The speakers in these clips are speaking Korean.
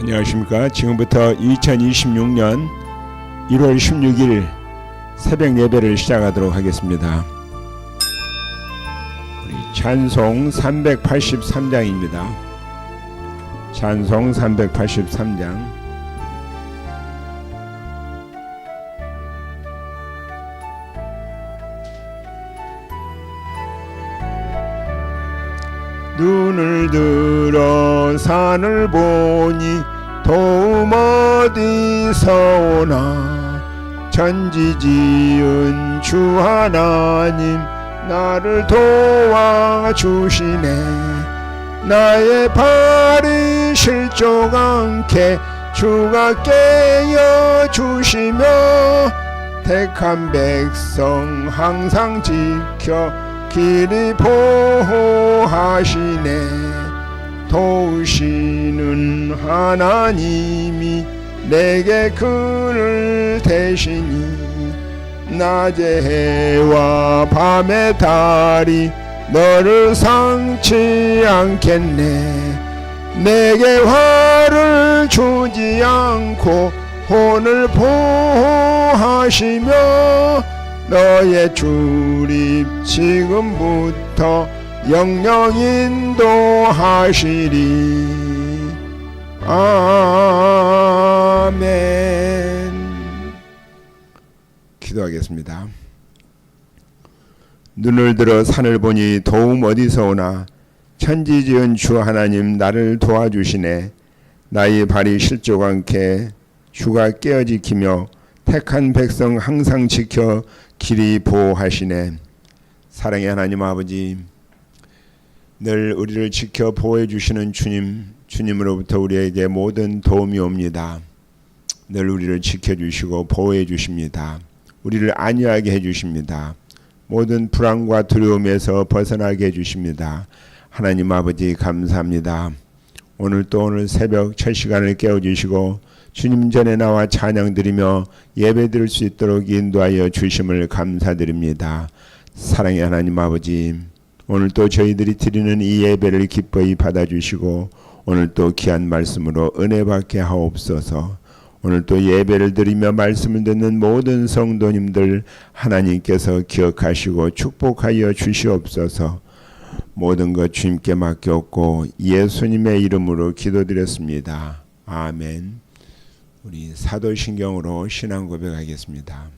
안녕하십니까. 지금부터 2026년 1월 16일 새벽 예배를 시작하도록 하겠습니다. 우리 찬송 383장입니다. 찬송 383장. 눈을 들 어 산을 보니 도움 어디서 오나? 천지지은 주 하나님 나를 도와주시네. 나의 발이 실족 않게 주가 깨어 주시며 택한 백성 항상 지켜 길이 보호하시네 도우시는 하나님이 내게 그를 대시니 낮의 해와 밤의 달이 너를 상치 않겠네. 내게 화를 주지 않고 혼을 보호하시며 너의 출입 지금부터 영영 인도하시리. 아멘. 기도하겠습니다. 눈을 들어 산을 보니 도움 어디서 오나? 천지 지은 주 하나님 나를 도와주시네. 나의 발이 실족 않게 주가 깨어 지키며 택한 백성 항상 지켜 길이 보호하시네. 사랑의 하나님 아버지 늘 우리를 지켜 보호해 주시는 주님 주님으로부터 우리에게 모든 도움이 옵니다. 늘 우리를 지켜 주시고 보호해 주십니다. 우리를 안위하게 해 주십니다. 모든 불안과 두려움에서 벗어나게 해 주십니다. 하나님 아버지 감사합니다. 오늘 또 오늘 새벽 첫 시간을 깨워 주시고 주님 전에 나와 찬양 드리며 예배 드릴 수 있도록 인도하여 주심을 감사드립니다. 사랑의 하나님 아버지, 오늘 또 저희들이 드리는 이 예배를 기뻐히 받아주시고 오늘 또 귀한 말씀으로 은혜 받게 하옵소서. 오늘 또 예배를 드리며 말씀을 듣는 모든 성도님들 하나님께서 기억하시고 축복하여 주시옵소서. 모든 것 주님께 맡겼고 예수님의 이름으로 기도드렸습니다. 아멘. 우리 사도신경으로 신앙 고백하겠습니다.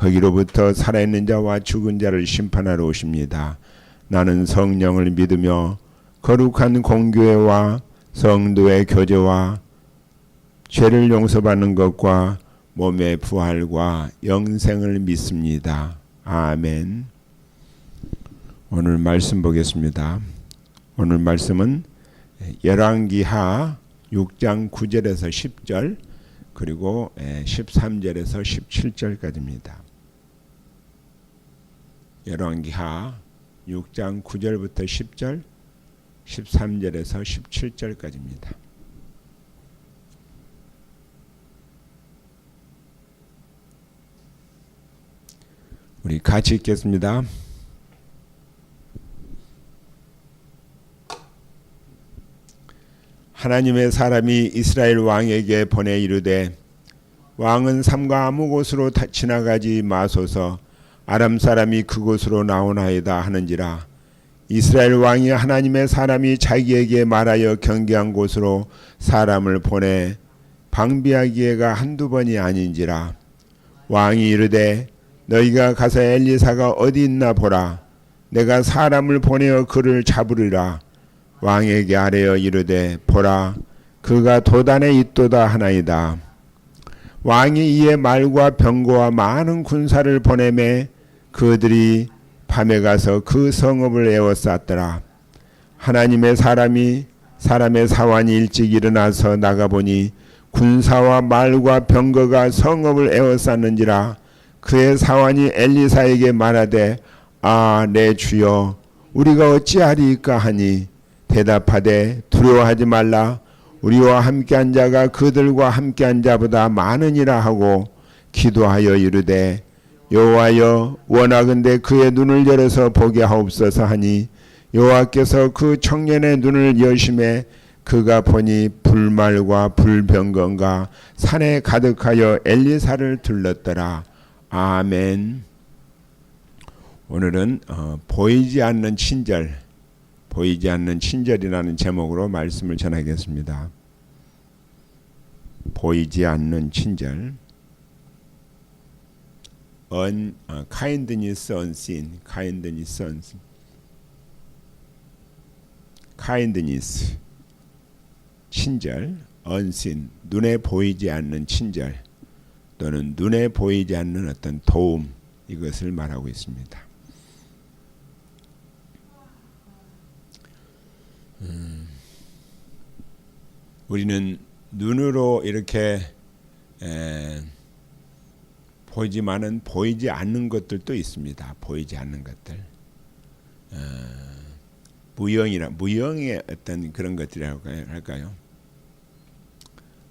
거기로부터 살아있는 자와 죽은 자를 심판하러 오십니다. 나는 성령을 믿으며 거룩한 공교회와 성도의 교제와 죄를 용서받는 것과 몸의 부활과 영생을 믿습니다. 아멘. 오늘 말씀 보겠습니다. 오늘 말씀은 열왕기하 6장 9절에서 10절 그리고 13절에서 17절까지입니다. 열왕기하 6장 9절부터 10절 13절에서 17절까지입니다. 우리 같이 읽겠습니다. 하나님의 사람이 이스라엘 왕에게 보내 이르되 왕은 삼가 아무 곳으로 지나가지 마소서 아람 사람이 그곳으로 나오나이다 하는지라 이스라엘 왕이 하나님의 사람이 자기에게 말하여 경계한 곳으로 사람을 보내 방비하기에가 한두 번이 아닌지라 왕이 이르되 너희가 가서 엘리사가 어디 있나 보라 내가 사람을 보내어 그를 잡으리라 왕에게 아뢰어 이르되 보라 그가 도단에 있도다 하나이다. 왕이 이에 말과 병거와 많은 군사를 보내매 그들이 밤에 가서 그 성읍을 에워쌌더라. 하나님의 사람이 사람의 사환이 일찍 일어나서 나가보니 군사와 말과 병거가 성읍을 에워쌌는지라 그의 사환이 엘리사에게 말하되 아 내 주여 우리가 어찌하리이까 하니 대답하되 두려워하지 말라 우리와 함께한 자가 그들과 함께한 자보다 많으니라 하고 기도하여 이르되 여호와여 원하건대 그의 눈을 열어서 보게 하옵소서 하니 여호와께서 그 청년의 눈을 여심해 그가 보니 불말과 불병건과 산에 가득하여 엘리사를 들렀더라 아멘. 오늘은 어, 보이지 않는 친절, 보이지 않는 친절이라는 제목으로 말씀을 전하겠습니다. 보이지 않는 친절. un 어, kindness unseen, kindness unseen. kindness 친절, unseen 눈에 보이지 않는 친절 또는 눈에 보이지 않는 어떤 도움 이것을 말하고 있습니다. 음, 우리는 눈으로 이렇게 에, 보이지만은 보이지 않는 것들도 있습니다. 보이지 않는 것들. 어, 무형이라 무형의 어떤 그런 것들이라고 할까요?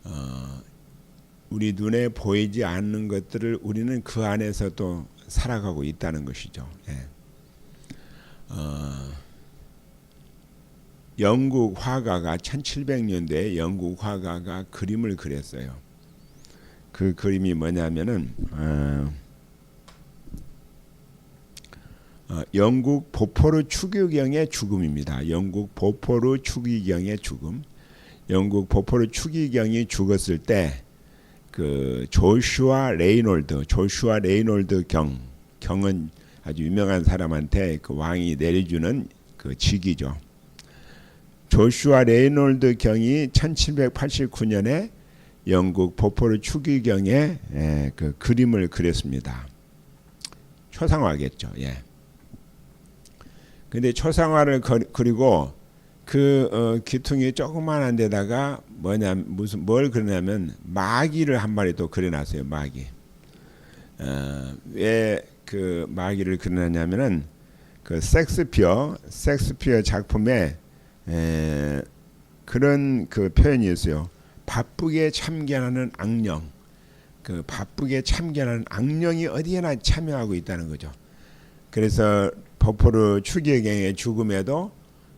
어, 우리 눈에 보이지 않는 것들을 우리는 그 안에서 또 살아가고 있다는 것이죠. 예. 어, 영국 화가가 1700년대에 영국 화가가 그림을 그렸어요. 그 그림이 뭐냐면은 어, 어, 영국 보포르 추기경의 죽음입니다. 영국 보포르 추기경의 죽음. 영국 보포르 추기경이 죽었을 때 그 조슈아 레이놀드, 조슈아 레이놀드 경, 경은 아주 유명한 사람한테 그 왕이 내려주는 그 직이죠. 조슈아 레이놀드 경이 1789년에 영국 보포르 추기경에 예, 그 그림을 그렸습니다. 초상화겠죠. 예. 근데 초상화를 그리고 그 어, 기퉁이 조그만한 데다가 뭐냐 무슨 뭘 그러냐면 마귀를 한 마리 또 그려놨어요. 마귀. 어, 왜그 마귀를 그려놨냐면은 그 섹스피어 섹스피어 작품에 에, 그런 그 표현이 있어요. 바쁘게 참견하는 악령. 그 바쁘게 참견하는 악령이 어디에나 참여하고 있다는 거죠. 그래서 버포르 추기경의 죽음에도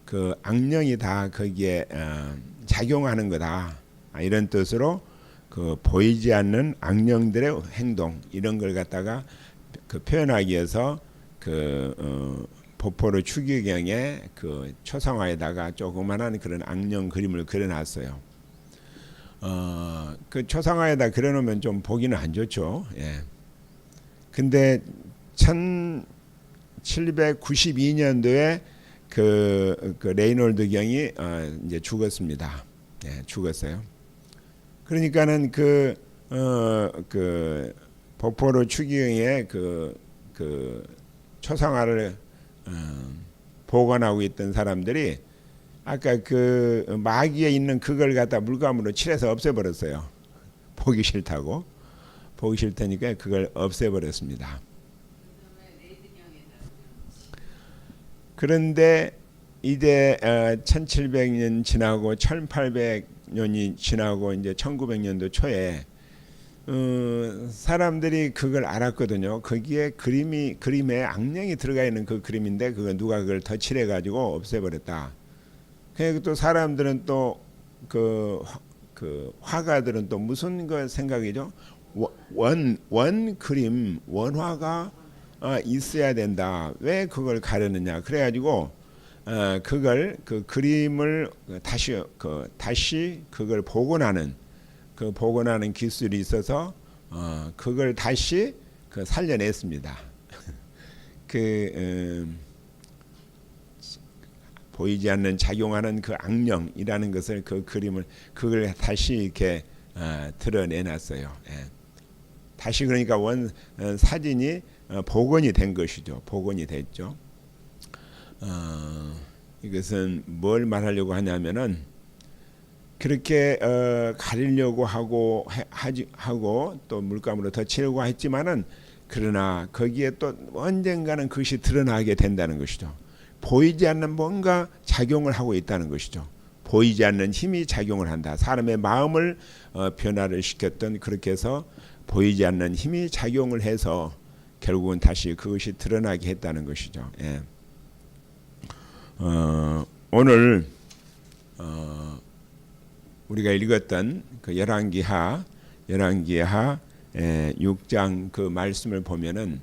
그 악령이 다 거기에 어, 작용하는 거다 아, 이런 뜻으로 그 보이지 않는 악령들의 행동 이런 걸 갖다가 그 표현하기 위해서 그 어, 보포르 추기경의 그 초상화에다가 조그만한 그런 악령 그림을 그려놨어요. 어, 그 초상화에다 그려놓으면 좀 보기는 안 좋죠. 예. 근데 1792년도에 그, 그 레이놀드 경이 어, 이제 죽었습니다. 예, 죽었어요. 그러니까는 그, 어, 그 보포로 추기경의 그, 그 초상화를 어, 보관하고 있던 사람들이 아까 그 마귀에 있는 그걸 갖다 물감으로 칠해서 없애버렸어요. 보기 싫다고 보기 싫다니까 그걸 없애버렸습니다. 그런데 이제 1700년 어, 지나고 1800년이 지나고 이제 1900년도 초에 어, 사람들이 그걸 알았거든요. 거기에 그림이 그림에 악령이 들어가 있는 그 그림인데 그거 누가 그걸 덧칠해 가지고 없애버렸다. 그또 사람들은 또그 그 화가들은 또 무슨 거 생각이죠? 원원 그림 원화가 어, 있어야 된다. 왜 그걸 가르느냐? 그래가지고 어, 그걸 그 그림을 다시 그 다시 그걸 복원하는 그 복원하는 기술이 있어서 어, 그걸 다시 그 살려냈습니다. 그 음, 보이지 않는 작용하는 그 악령이라는 것을 그 그림을 그걸 다시 이렇게 어, 드러내놨어요. 예. 다시 그러니까 원 어, 사진이 어, 복원이 된 것이죠. 복원이 됐죠. 어, 이것은 뭘 말하려고 하냐면은 그렇게 어, 가리려고 하고 해- 하지 하고 또 물감으로 덧치려고 했지만은 그러나 거기에 또 언젠가는 그것이 드러나게 된다는 것이죠. 보이지 않는 뭔가 작용을 하고 있다는 것이죠. 보이지 않는 힘이 작용을 한다. 사람의 마음을 어, 변화를 시켰던 그렇게 해서 보이지 않는 힘이 작용을 해서 결국은 다시 그것이 드러나게 했다는 것이죠. 예. 어, 오늘 어, 우리가 읽었던 그 열왕기하 열왕기하 예, 6장 그 말씀을 보면은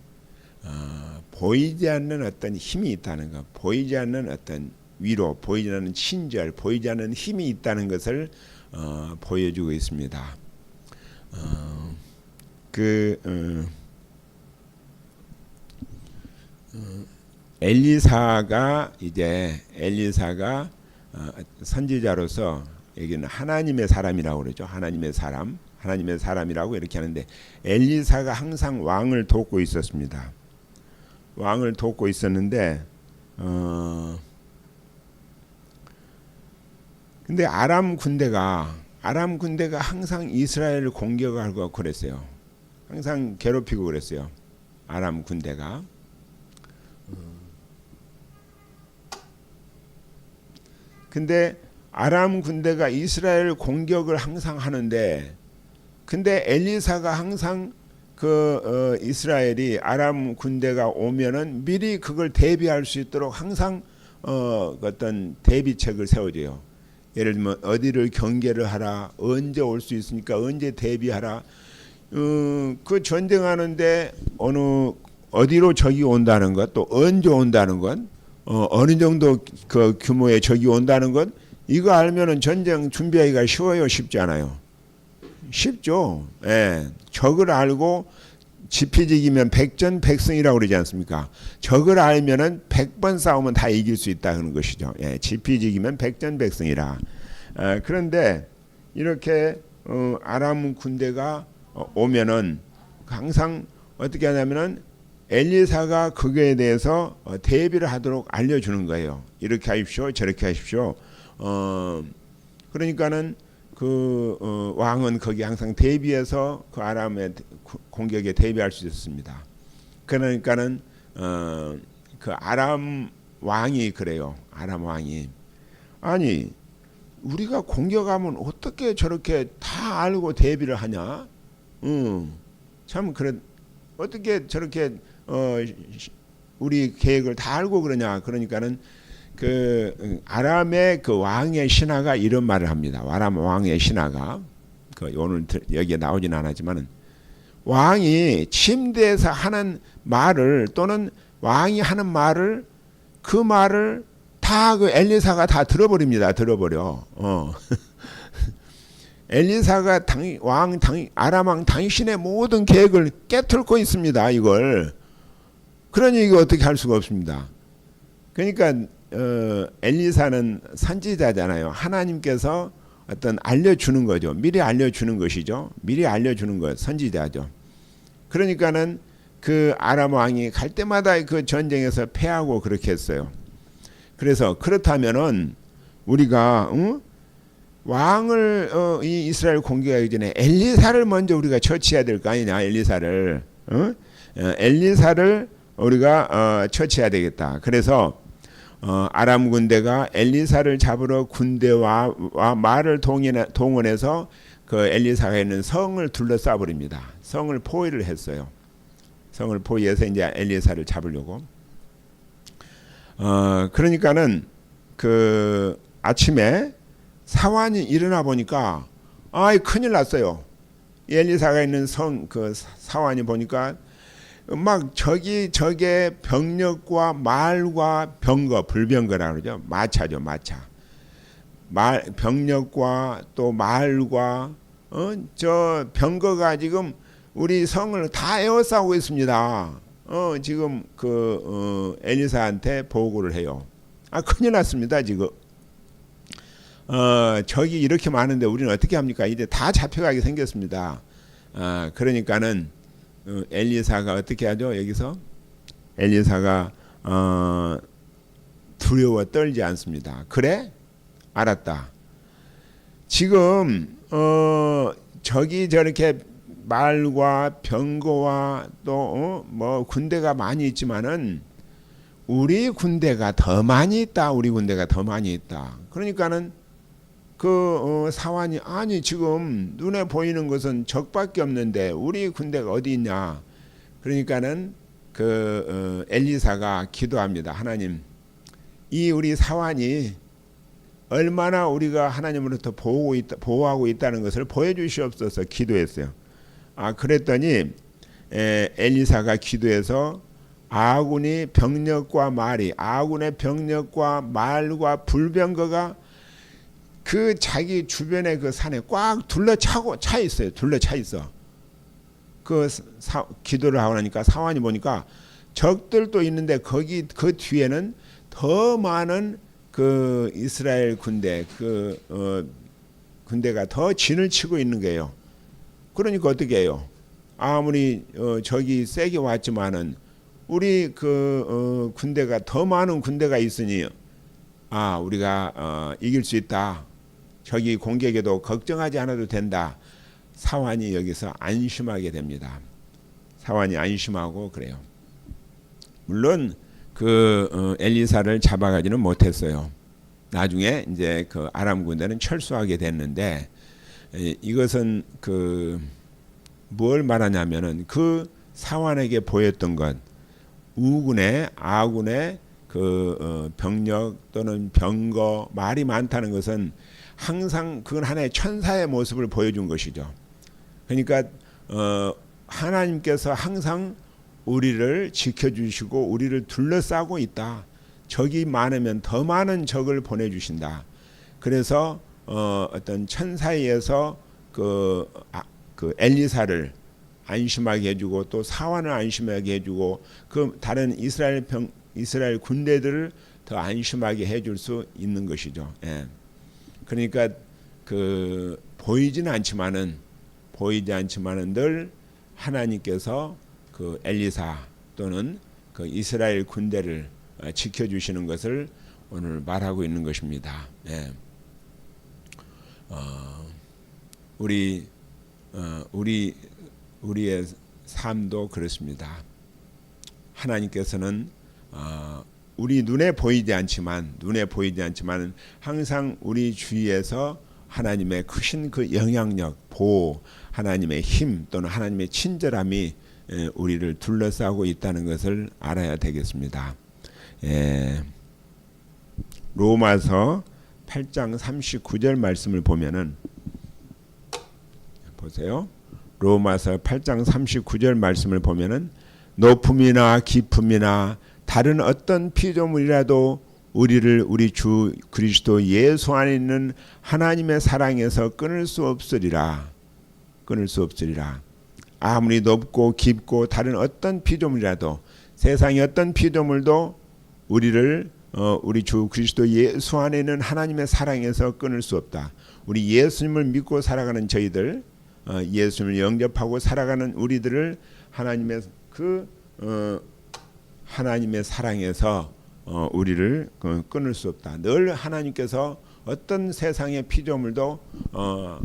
어, 보이지 않는 어떤 힘이 있다는 것, 보이지 않는 어떤 위로, 보이지 않는 친절, 보이지 않는 힘이 있다는 것을 어, 보여주고 있습니다. 어, 그 어, 어, 엘리사가 이제 엘리사가 어, 선지자로서 여기는 하나님의 사람이라고 그러죠. 하나님의 사람, 하나님의 사람이라고 이렇게 하는데 엘리사가 항상 왕을 돕고 있었습니다. 왕을 돕고 있었는데 어 근데 아람 군대가 아람 군대가 항상 이스라엘을 공격하고 그랬어요. 항상 괴롭히고 그랬어요. 아람 군대가 근데 아람 군대가 이스라엘 공격을 항상 하는데 근데 엘리사가 항상 그 어, 이스라엘이 아람 군대가 오면은 미리 그걸 대비할 수 있도록 항상 어, 그 어떤 대비책을 세워줘요. 예를 들면 어디를 경계를 하라, 언제 올 수 있으니까 언제 대비하라. 어, 그 전쟁하는데 어느 어디로 적이 온다는 것, 또 언제 온다는 것, 어, 어느 정도 그 규모의 적이 온다는 것, 이거 알면은 전쟁 준비하기가 쉬워요, 쉽지 않아요. 쉽죠. 예. 적을 알고 지피지기면 백전백승이라고 그러지 않습니까? 적을 알면은 백번 싸우면 다 이길 수 있다 하는 것이죠. 예. 지피지기면 백전백승이라. 어, 그런데 이렇게 어, 아람 군대가 어, 오면은 항상 어떻게 하냐면은 엘리사가 그거에 대해서 어, 대비를 하도록 알려주는 거예요. 이렇게 하십시오, 저렇게 하십시오. 어, 그러니까는 그 어, 왕은 거기 항상 대비해서 그 아람의 구- 공격에 대비할 수 있었습니다. 그러니까는 어, 그 아람 왕이 그래요. 아람 왕이 아니 우리가 공격하면 어떻게 저렇게 다 알고 대비를 하냐? 음, 참 그래 어떻게 저렇게 어, 시- 우리 계획을 다 알고 그러냐? 그러니까는 그 음, 아람의 그 왕의 신하가 이런 말을 합니다. 아람 왕의 신하가 그 오늘 들- 여기에 나오진 않았지만은 왕이 침대에서 하는 말을 또는 왕이 하는 말을 그 말을 다 그 엘리사가 다 들어버립니다. 들어버려. 어. 엘리사가 당, 왕, 당, 아람 왕 당신의 모든 계획을 깨뚫고 있습니다. 이걸. 그러니 이거 어떻게 할 수가 없습니다. 그러니까 어, 엘리사는 선지자잖아요. 하나님께서 어떤 알려주는 거죠. 미리 알려주는 것이죠. 미리 알려주는 것 선지자죠. 그러니까는 그 아람 왕이 갈 때마다 그 전쟁에서 패하고 그렇게 했어요. 그래서 그렇다면은 우리가 응? 왕을 어, 이 이스라엘 공격하기 전에 엘리사를 먼저 우리가 처치해야 될 거 아니냐 엘리사를 어? 어, 엘리사를 우리가 어, 처치해야 되겠다. 그래서 어, 아람 군대가 엘리사를 잡으러 군대와 와 말을 동원해, 동원해서 그 엘리사가 있는 성을 둘러싸 버립니다. 성을 포위를 했어요. 성을 포위해서 이제 엘리사를 잡으려고. 어, 그러니까는 그 아침에 사환이 일어나 보니까 아이 큰일 났어요. 이 엘리사가 있는 성 그 사환이 보니까 막 저기 저게 병력과 말과 병거 불병거라 그러죠. 마차죠, 마차. 말 병력과 또 말과 어 저 병거가 지금 우리 성을 다 에워싸고 있습니다. 어 지금 그 어, 엘리사한테 보고를 해요. 아 큰일 났습니다 지금. 어 적이 이렇게 많은데 우리는 어떻게 합니까? 이제 다 잡혀가게 생겼습니다. 아 그러니까는 어, 엘리사가 어떻게 하죠? 여기서 엘리사가 어, 두려워 떨지 않습니다. 그래? 알았다. 지금 어 저기 저렇게 말과 병거와 또 뭐 군대가 많이 있지만은 우리 군대가 더 많이 있다. 우리 군대가 더 많이 있다. 그러니까는 그 어, 사환이 아니 지금 눈에 보이는 것은 적밖에 없는데 우리 군대가 어디 있냐? 그러니까는 그 어, 엘리사가 기도합니다. 하나님, 이 우리 사환이 얼마나 우리가 하나님으로부터 보호하고, 있다, 보호하고 있다는 것을 보여주시옵소서 기도했어요. 아 그랬더니 에, 엘리사가 기도해서 아군이 병력과 말이 아군의 병력과 말과 불병거가 그 자기 주변의 그 산에 꽉 둘러차고 차 있어요. 둘러차 있어. 그 사, 기도를 하고 나니까 사환이 보니까 적들도 있는데 거기 그 뒤에는 더 많은 그 이스라엘 군대 그 어, 군대가 더 진을 치고 있는 거예요. 그러니까 어떻게 해요? 아무리 어, 적이 세게 왔지만은 우리 그 어, 군대가 더 많은 군대가 있으니 아 우리가 어, 이길 수 있다. 적이 공격에도 걱정하지 않아도 된다. 사환이 여기서 안심하게 됩니다. 사환이 안심하고 그래요. 물론 그 어, 엘리사를 잡아가지는 못했어요. 나중에 이제 그 아람 군대는 철수하게 됐는데 에, 이것은 그 뭘 말하냐면은 그 사환에게 보였던 것 우군의 아군의 그 어, 병력 또는 병거 말이 많다는 것은 항상 그건 하나의 천사의 모습을 보여준 것이죠. 그러니까 어, 하나님께서 항상 우리를 지켜주시고 우리를 둘러싸고 있다. 적이 많으면 더 많은 적을 보내주신다. 그래서 어, 어떤 천사에서 그, 아, 그 엘리사를 안심하게 해주고 또 사환을 안심하게 해주고 그 다른 이스라엘 병 이스라엘 군대들을 더 안심하게 해줄 수 있는 것이죠. 예. 그러니까 그 보이지는 않지만은 보이지 않지만은 늘 하나님께서 그 엘리사 또는 그 이스라엘 군대를 어, 지켜주시는 것을 오늘 말하고 있는 것입니다. 예. 어, 우리 어, 우리 우리의 삶도 그렇습니다. 하나님께서는 어, 우리 눈에 보이지 않지만 눈에 보이지 않지만 항상 우리 주위에서 하나님의 크신 그 영향력, 보호, 하나님의 힘 또는 하나님의 친절함이 에, 우리를 둘러싸고 있다는 것을 알아야 되겠습니다. 예. 로마서 8장 39절 말씀을 보면은 보세요. 로마서 8장 39절 말씀을 보면은 높음이나 깊음이나 다른 어떤 피조물이라도 우리를 우리 주 그리스도 예수 안에 있는 하나님의 사랑에서 끊을 수 없으리라. 끊을 수 없으리라. 아무리 높고 깊고 다른 어떤 피조물이라도 세상의 어떤 피조물도 우리를 어, 우리 주 그리스도 예수 안에 있는 하나님의 사랑에서 끊을 수 없다. 우리 예수님을 믿고 살아가는 저희들, 어, 예수님을 영접하고 살아가는 우리들을 하나님의 그 어, 하나님의 사랑에서 어, 우리를 그 끊을 수 없다. 늘 하나님께서 어떤 세상의 피조물도 어,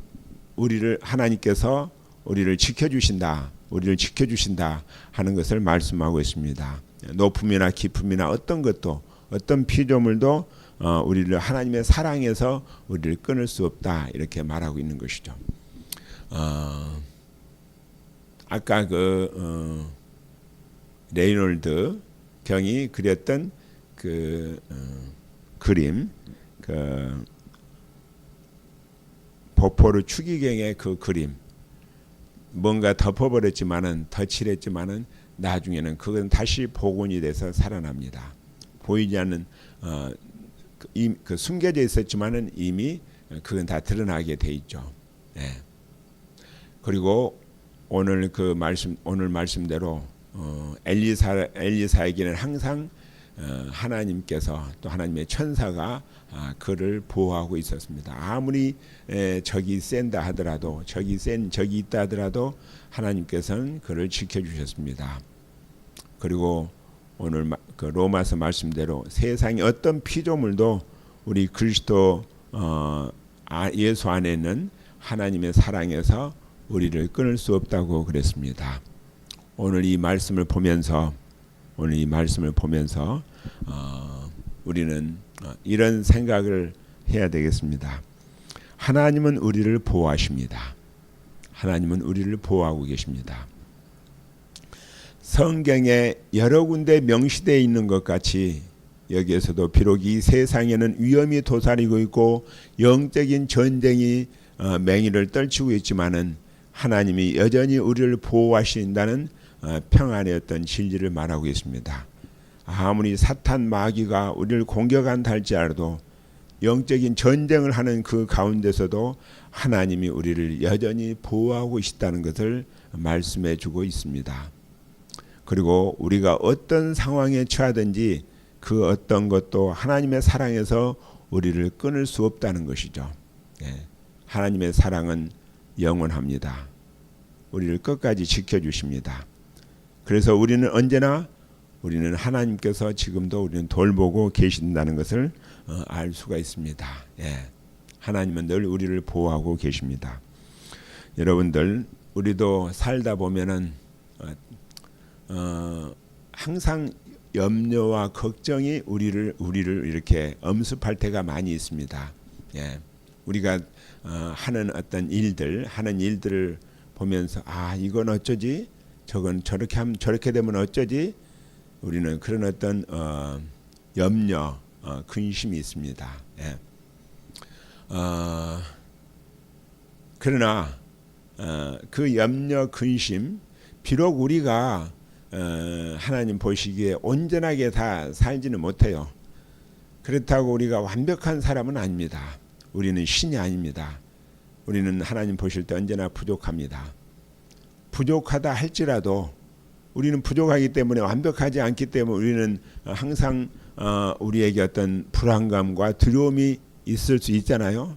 우리를 하나님께서 우리를 지켜주신다. 우리를 지켜주신다 하는 것을 말씀하고 있습니다. 높음이나 깊음이나 어떤 것도 어떤 피조물도 어, 우리를 하나님의 사랑에서 우리를 끊을 수 없다 이렇게 말하고 있는 것이죠. 어, 아까 그 어, 레이놀드 경이 그렸던 그 어, 그림, 그 보포르 추기경의 그 그림, 뭔가 덮어버렸지만은 덧칠했지만은 나중에는 그건 다시 복원이 돼서 살아납니다. 보이지 않는 어, 그, 이, 그 숨겨져 있었지만은 이미 그건 다 드러나게 돼 있죠. 네. 그리고 오늘 그 말씀 오늘 말씀대로 어, 엘리사 엘리사에게는 항상 어, 하나님께서 또 하나님의 천사가 아, 그를 보호하고 있었습니다. 아무리 에, 적이 센다 하더라도 적이 센 적이 있다 하더라도 하나님께서는 그를 지켜주셨습니다. 그리고 오늘 그 로마서 말씀대로 세상의 어떤 피조물도 우리 그리스도 어, 아, 예수 안에는 하나님의 사랑에서 우리를 끊을 수 없다고 그랬습니다. 오늘 이 말씀을 보면서 오늘 이 말씀을 보면서 어, 우리는 어, 이런 생각을 해야 되겠습니다. 하나님은 우리를 보호하십니다. 하나님은 우리를 보호하고 계십니다. 성경에 여러 군데 명시되어 있는 것 같이 여기에서도 비록 이 세상에는 위험이 도사리고 있고 영적인 전쟁이 어, 맹위를 떨치고 있지만은 하나님이 여전히 우리를 보호하신다는 어, 평안의 어떤 진리를 말하고 있습니다. 아무리 사탄 마귀가 우리를 공격한다 할지라도 영적인 전쟁을 하는 그 가운데서도 하나님이 우리를 여전히 보호하고 있다는 것을 말씀해 주고 있습니다. 그리고 우리가 어떤 상황에 처하든지 그 어떤 것도 하나님의 사랑에서 우리를 끊을 수 없다는 것이죠. 예. 하나님의 사랑은 영원합니다. 우리를 끝까지 지켜주십니다. 그래서 우리는 언제나 우리는 하나님께서 지금도 우리는 돌보고 계신다는 것을 어, 알 수가 있습니다. 예. 하나님은 늘 우리를 보호하고 계십니다. 여러분들 우리도 살다 보면은 어, 어, 항상 염려와 걱정이 우리를 우리를 이렇게 엄습할 때가 많이 있습니다. 예. 우리가 어, 하는 어떤 일들 하는 일들을 보면서 아 이건 어쩌지 저건 저렇게 하면 저렇게 되면 어쩌지 우리는 그런 어떤 어, 염려 어, 근심이 있습니다. 예. 어, 그러나 어, 그 염려 근심 비록 우리가 어, 하나님 보시기에 온전하게 다 살지는 못해요. 그렇다고 우리가 완벽한 사람은 아닙니다. 우리는 신이 아닙니다. 우리는 하나님 보실 때 언제나 부족합니다. 부족하다 할지라도 우리는 부족하기 때문에 완벽하지 않기 때문에 우리는 항상 어, 우리에게 어떤 불안감과 두려움이 있을 수 있잖아요.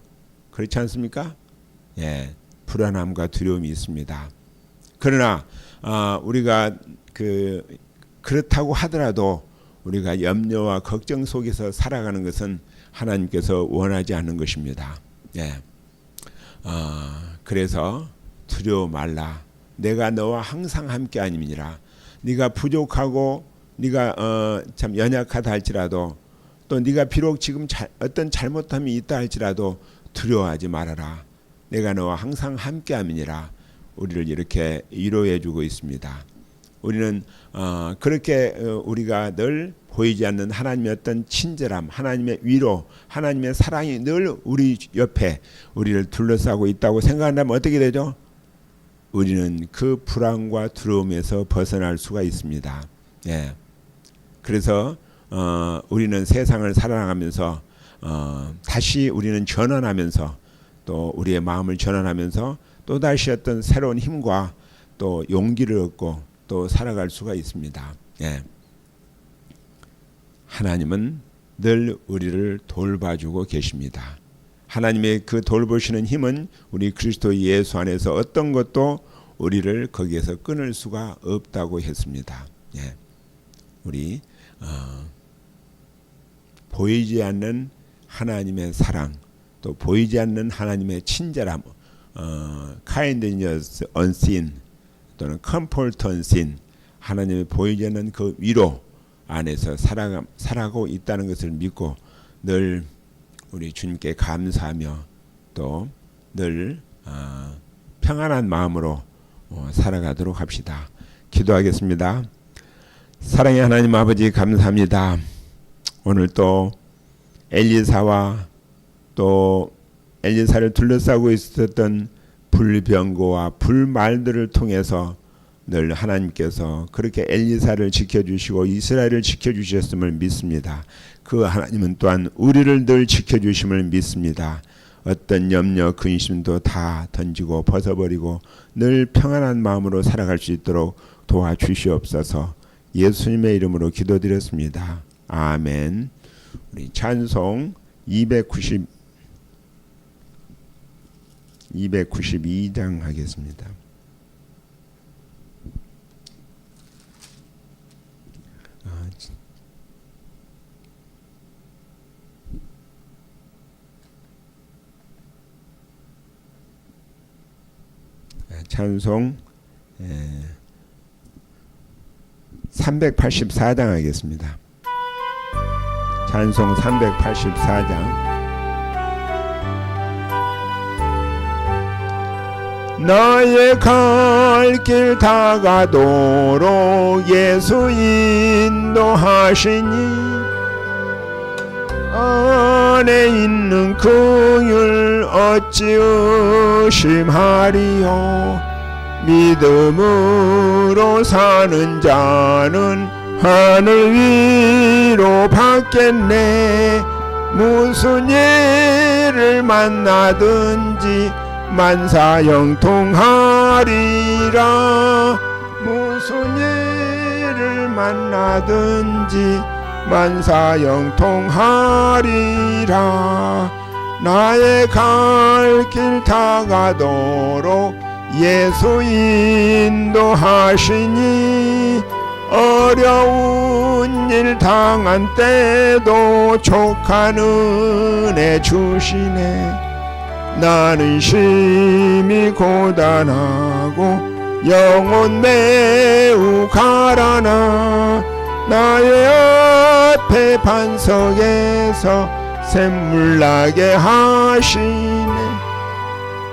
그렇지 않습니까? 예, 불안함과 두려움이 있습니다. 그러나 어, 우리가 그 그렇다고 하더라도 우리가 염려와 걱정 속에서 살아가는 것은 하나님께서 원하지 않는 것입니다. 예. 어, 그래서 두려워 말라. 내가 너와 항상 함께 아님이니라. 네가 부족하고 네가 어, 참 연약하다 할지라도 또 네가 비록 지금 자, 어떤 잘못함이 있다 할지라도 두려워하지 말아라. 내가 너와 항상 함께 함이니라. 우리를 이렇게 위로해 주고 있습니다. 우리는 어, 그렇게 어, 우리가 늘 보이지 않는 하나님의 어떤 친절함, 하나님의 위로, 하나님의 사랑이 늘 우리 옆에 우리를 둘러싸고 있다고 생각한다면 어떻게 되죠? 우리는 그 불안과 두려움에서 벗어날 수가 있습니다. 예. 그래서 어, 우리는 세상을 살아나가면서 어, 다시 우리는 전환하면서 또 우리의 마음을 전환하면서 또 다시 어떤 새로운 힘과 또 용기를 얻고 또 살아갈 수가 있습니다. 예. 하나님은 늘 우리를 돌봐주고 계십니다. 하나님의 그 돌보시는 힘은 우리 그리스도 예수 안에서 어떤 것도 우리를 거기에서 끊을 수가 없다고 했습니다. 예. 우리 어, 보이지 않는 하나님의 사랑, 또 보이지 않는 하나님의 친절함, 어, kindness unseen 또는 comfort unseen, 하나님의 보이지 않는 그 위로 안에서 살아가, 살아가고 있다는 것을 믿고 늘 우리 주님께 감사하며 또늘 어, 평안한 마음으로 어, 살아가도록 합시다. 기도하겠습니다. 사랑의 하나님 아버지 감사합니다. 오늘 또 엘리사와 또 엘리사를 둘러싸고 있었던 불병거와 불말들을 통해서 늘 하나님께서 그렇게 엘리사를 지켜주시고 이스라엘을 지켜주셨음을 믿습니다. 그 하나님은 또한 우리를 늘 지켜주심을 믿습니다. 어떤 염려, 근심도 다 던지고 벗어버리고 늘 평안한 마음으로 살아갈 수 있도록 도와주시옵소서. 예수님의 이름으로 기도드렸습니다. 아멘. 우리 찬송 290 292장 하겠습니다. 찬송 384장 하겠습니다. 찬송 384장 나의 갈 길 다가도록 예수 인도하시니 안에 있는 그율 어찌 의심하리요? 믿음으로 사는 자는 하늘 위로 받겠네. 무슨 일을 만나든지 만사형통하리라. 무슨 일을 만나든지 만사형통하리라. 나의 갈 길 다가도록 예수 인도하시니 어려운 일 당한 때도 족한 은혜 주시네. 나는 심히 고단하고 영혼 매우 가라나 나의 앞에 반석에서 샘물 나게 하시네.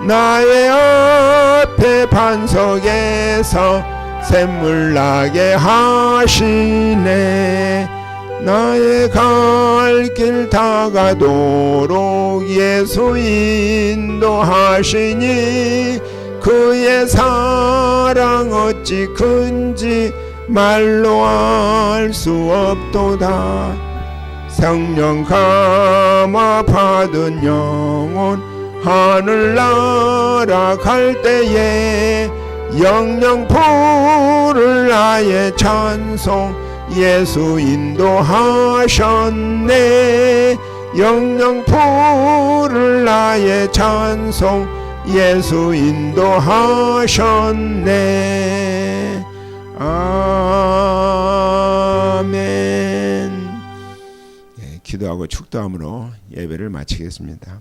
나의 앞에 반석에서 샘물 나게 하시네. 나의 갈 길 다가도록 예수 인도하시니 그의 사랑 어찌 큰지 말로 알 수 없도다. 성령 감화 받은 영혼 하늘나라 갈 때에 영영 부를 나의 찬송 예수 인도하셨네. 영영 부를 나의 찬송 예수 인도하셨네 아멘. 예, 기도하고 축도함으로 예배를 마치겠습니다.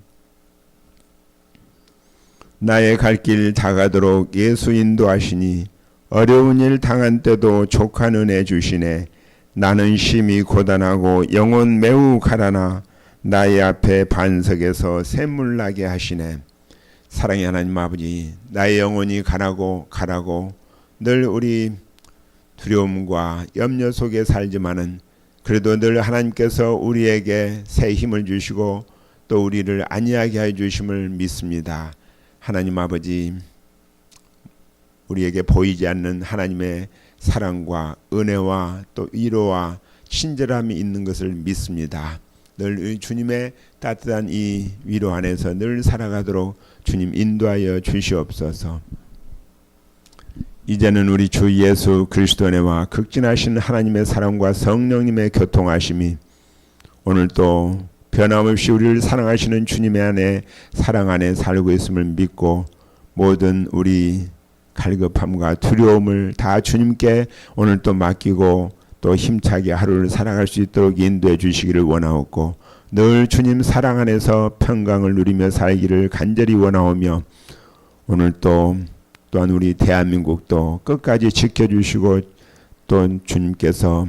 나의 갈 길 다가도록 예수 인도하시니 어려운 일 당한 때도 족한 은혜 주시네. 나는 심히 고단하고 영혼 매우 가라나 나의 앞에 반석에서 샘물 나게 하시네. 사랑의 하나님 아버지 나의 영혼이 가라고 가라고 늘 우리 두려움과 염려 속에 살지만은 그래도 늘 하나님께서 우리에게 새 힘을 주시고 또 우리를 안위하게 해 주심을 믿습니다. 하나님 아버지 우리에게 보이지 않는 하나님의 사랑과 은혜와 또 위로와 친절함이 있는 것을 믿습니다. 늘 주님의 따뜻한 이 위로 안에서 늘 살아가도록 주님 인도하여 주시옵소서. 이제는 우리 주 예수 그리스도 안에와 극진하신 하나님의 사랑과 성령님의 교통하심이 오늘 또 변함없이 우리를 사랑하시는 주님의 안에 사랑 안에 살고 있음을 믿고 모든 우리 갈급함과 두려움을 다 주님께 오늘 또 맡기고 또 힘차게 하루를 살아갈 수 있도록 인도해 주시기를 원하옵고 늘 주님 사랑 안에서 평강을 누리며 살기를 간절히 원하오며 오늘 또 또한 우리 대한민국도 끝까지 지켜주시고 또 주님께서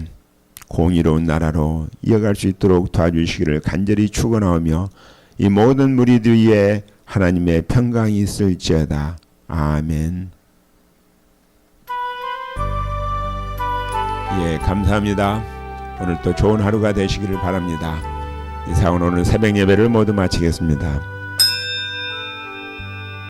공의로운 나라로 이어갈 수 있도록 도와주시기를 간절히 축원하오며 이 모든 무리들 위에 하나님의 평강이 있을지어다. 아멘. 예, 감사합니다. 오늘 또 좋은 하루가 되시기를 바랍니다. 이상은 오늘 새벽 예배를 모두 마치겠습니다.